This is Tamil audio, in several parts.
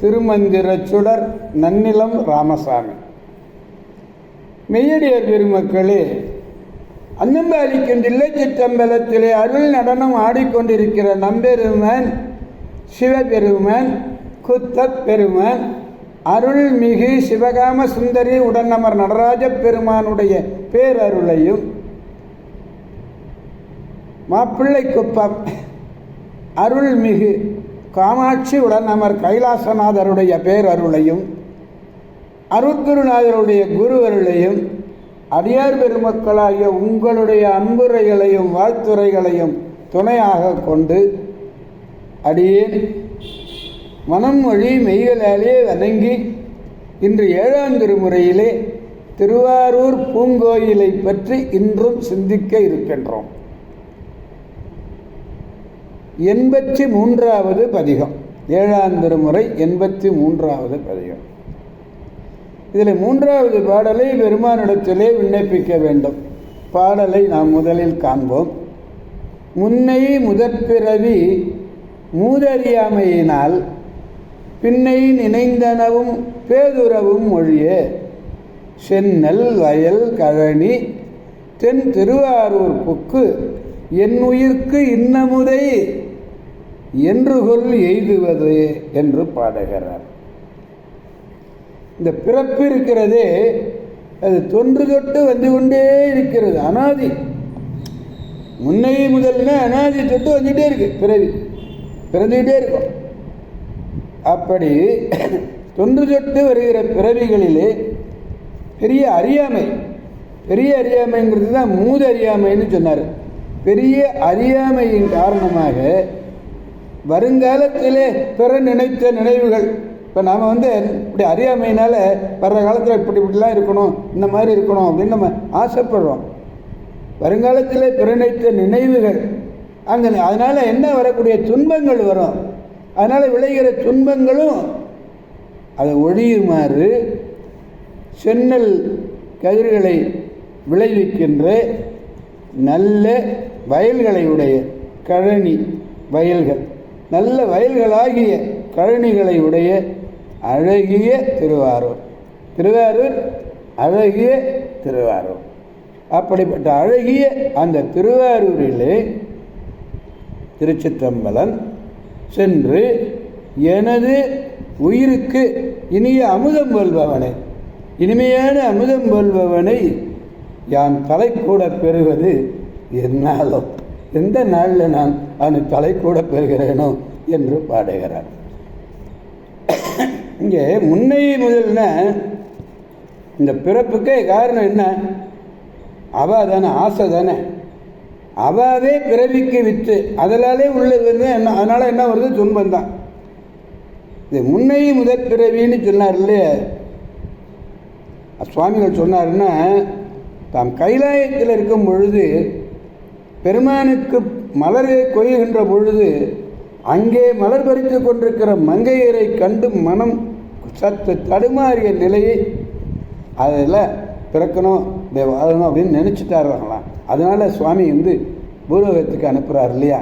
திருமந்திர சுடர் நன்னிலம் ராமசாமி. மெய்யடியார் பெருமக்களே அன்னம்பாலிக்கும் தில்லை சிற்றம்பலத்திலே அருள் நடனம் ஆடிக்கொண்டிருக்கிற நம்பெருமன் சிவபெருமன் குத்தப் பெருமன் அருள்மிகு சிவகாம சுந்தரி உடனமர் நடராஜ பெருமானுடைய பேரருளையும் மாப்பிள்ளை குப்பம் அருள்மிகு காமாட்சி உடனமர் கைலாசநாதருடைய பேரருளையும் அருட்குருநாதருடைய குருவருளையும் அடியார் பெருமக்களாகிய உங்களுடைய அன்புரைகளையும் வாழ்த்துரைகளையும் துணையாக கொண்டு அடியேன் மனம் மொழி மெய்களாலே வணங்கி இன்று ஏழாம் திருமுறையிலே திருவாரூர் பூங்கோயிலை பற்றி இன்றும் சிந்திக்க இருக்கின்றோம். எண்பத்தி மூன்றாவது பதிகம். ஏழாம் திருமுறை எண்பத்தி மூன்றாவது பதிகம். இதில் மூன்றாவது பாடலை பெருமானிடத்திலே விண்ணப்பிக்க வேண்டும். பாடலை நாம் முதலில் காண்போம். முன்னை முதற்பிறவி மூதறியாமையினால் பின்னை நினைந்தனவும் பேதுறவும் மொழியே. சென்னல் வயல் கழனி தென் திருவாரூர் புக்கு என் உயிர்க்கு இன்னமுதை என்றுகொள் எய்துவது என்று பாடுகிறார். இந்த பிறப்பு இருக்கிறதே அது தொன்று தொட்டு வந்து கொண்டே இருக்கிறது அனாதி. முன்னை முதல்ல அனாதி தொட்டு வந்துட்டே இருக்கு பிறவி. பிறந்துகிட்டே இருக்கும். அப்படி தொன்று தொட்டு வருகிற பிறவிகளிலே பெரிய அறியாமை பெரிய அறியாமைங்கிறது தான் மூது அறியாமைன்னு சொன்னார். பெரிய அறியாமையின் காரணமாக வருங்காலத்திலே பெற நினைத்த நினைவுகள். இப்போ நாம் வந்து இப்படி அறியாமையினால் வர்ற காலத்தில் இப்படி இப்படிலாம் இருக்கணும் இந்த மாதிரி இருக்கணும் அப்படின்னு நம்ம ஆசைப்படுறோம். வருங்காலத்தில் பிறநினைத்த நினைவுகள். அங்கே அதனால் என்ன வரக்கூடிய துன்பங்கள் வரும்? அதனால் விளைகிற துன்பங்களும் அதை ஒழியுமாறு சென்னல் கதிர்களை விளைவிக்கின்ற நல்ல வயல்களை உடைய கழனி வயல்கள். நல்ல வயல்களாகிய கழனிகளை உடைய அழகிய திருவாரூர். திருவாரூர் அழகிய திருவாரூர். அப்படிப்பட்ட அழகிய அந்த திருவாரூரிலே திருச்சிற்றம்பலன் சென்று எனது உயிருக்கு இனிய அமுதம் கொள்பவனை இனிமையான அமுதம் கொள்பவனை யான் தலை கூட பெறுவது என்னாலும். எந்த நாளில் நான் அவனை தலை கூட பெறுகிறேனோ என்று பாடுகிறார். இங்கே முன்னை முதல்ன இந்த பிறப்புக்கே காரணம் என்ன? அவ தானே ஆசை தானே. அவாவே பிறவிக்கு விற்று அதனாலே உள்ளது வந்து என்ன அதனால் என்ன வருது? துன்பம் தான். இது முன்னை முதற் பிறவின்னு சொன்னார் இல்லையா? சுவாமிகள் சொன்னாருன்னா தாம் கைலாயத்தில் இருக்கும் பொழுது பெருமானுக்கு மலரை கொய்கின்ற பொழுது அங்கே மலர் பறித்து கொண்டிருக்கிற மங்கையரை கண்டு மனம் சற்று தடுமாறிய நிலையை அதில் பிறக்கணும் இப்படி வாழணும் அப்படின்னு நினச்சிட்டார்களாம். அதனால் சுவாமி வந்து பூர்வகத்துக்கு அனுப்புகிறார் இல்லையா?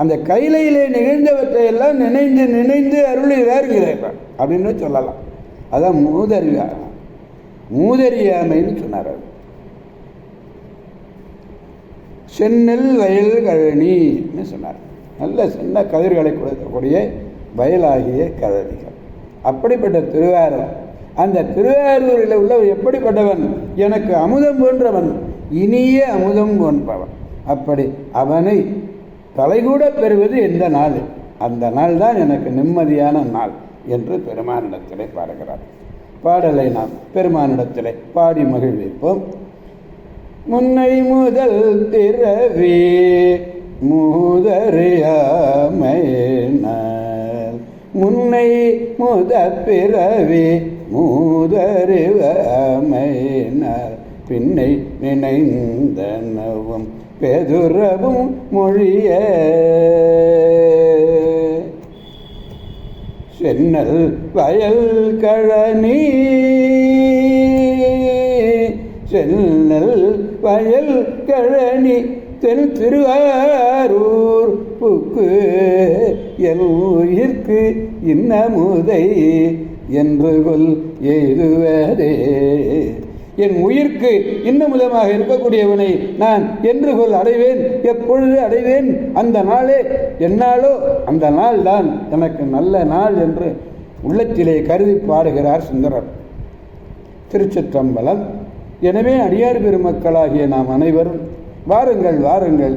அந்த கைலையிலே நிகழ்ந்தவற்றையெல்லாம் நினைந்து நினைந்து அருளுகிறாருங்கிறார் அப்படின்னு சொல்லலாம். அதான் மூதறிவா மூதறியாமைன்னு சொன்னார் அவர். செந்நெல் வயல் கழனின்னு சொன்னார். நல்ல சின்ன கதிர்களை கொடுக்கக்கூடிய வயலாகிய கதறிகள் அப்படிப்பட்ட திருவாரூர் அந்த திருவாரூரில் உள்ள எப்படிப்பட்டவன்? எனக்கு அமுதம் போன்றவன் இனிய அமுதம் போன்றவன். அப்படி அவனை தலைகூட பெறுவது எந்த நாள்? அந்த நாள் தான் எனக்கு நிம்மதியான நாள் என்று பெருமானிடத்திலே பாடுகிறார். பாடலை நாம் பெருமானிடத்திலே பாடி மகிழ்விப்போம். முன்னை முதல் பிறவி மூதறியாமையினால். முன்னை முத பிறவி மூதறிவமையினால் பின்னை நினைந்தனவும் பெதுரவும் மொழிய. சென்னல் வயல் கழனி. சென்னல் வயல் கழனி தென் திருவாரூர் புக்கு என் உயிர்க்கு இன்னமுதை என்று கொல் எய்துவதே என் உயிர்க்கு இன்னமுதமாக இருக்கக்கூடியவனை நான் என்று கொல் அடைவேன் எப்பொழுது அடைவேன்? அந்த நாளே. என்னாலோ அந்த நாள் தான் எனக்கு நல்ல நாள் என்று உள்ளத்திலே கருதி பாடுகிறார் சுந்தரர். திருச்சிற்றம்பலம் எனவே அடியார் பெருமக்களாகிய நாம் அனைவரும் வாருங்கள் வாருங்கள்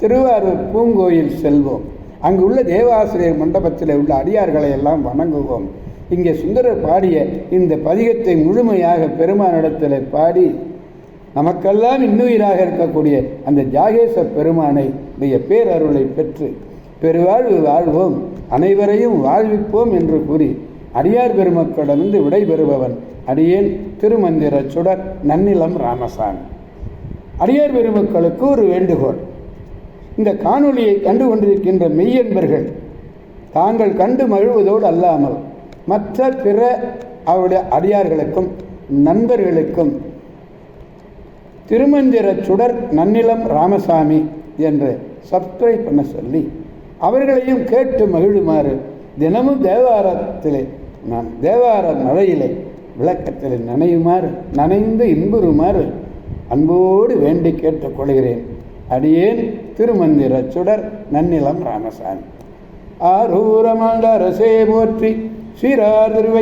திருவாரூர் பூங்கோயில் செல்வோம். அங்கு உள்ள தேவாசிரியர் மண்டபத்தில் உள்ள அடியார்களை எல்லாம் வணங்குவோம். இங்கே சுந்தரர் பாடிய இந்த பதிகத்தை முழுமையாக பெருமானிடத்தில் பாடி நமக்கெல்லாம் இன்னுயிராக இருக்கக்கூடிய அந்த ஜாகேச பெருமானை உடைய பேரருளை பெற்று பெருவாழ்வு வாழ்வோம் அனைவரையும் வாழ்விப்போம் என்று கூறி அடியார் பெருமக்களிடமிருந்து விடைபெறுபவன் அடியேன் திருமந்திர சுடர் நன்னிலம் ராமசாமி. அடியார் பெருமக்களுக்கு ஒரு வேண்டுகோள். இந்த காணொளியை கண்டு கொண்டிருக்கின்ற மெய்யன்பர்கள் தாங்கள் கண்டு மகிழ்வதோடு அல்லாமல் மற்ற பிற அவருடைய அடியார்களுக்கும் நண்பர்களுக்கும் திருமந்திர சுடர் நன்னிலம் ராமசாமி என்று சப்ஸ்கிரைப் பண்ண சொல்லி அவர்களையும் கேட்டு மகிழுமாறு தினமும் தேவாரத்திலே நான் தேவார மழையிலே விளக்கத்தில் நனையுமாறு நனைந்து இன்புறுமாறு அன்போடு வேண்டி கேட்டுக்கொள்கிறேன். அடியேன் திருமந்திர சுடர் நன்னிலம் ராமசாமி. ஆரூரமாண்ட அரசே போற்றி ஸ்ரீரார் திருவை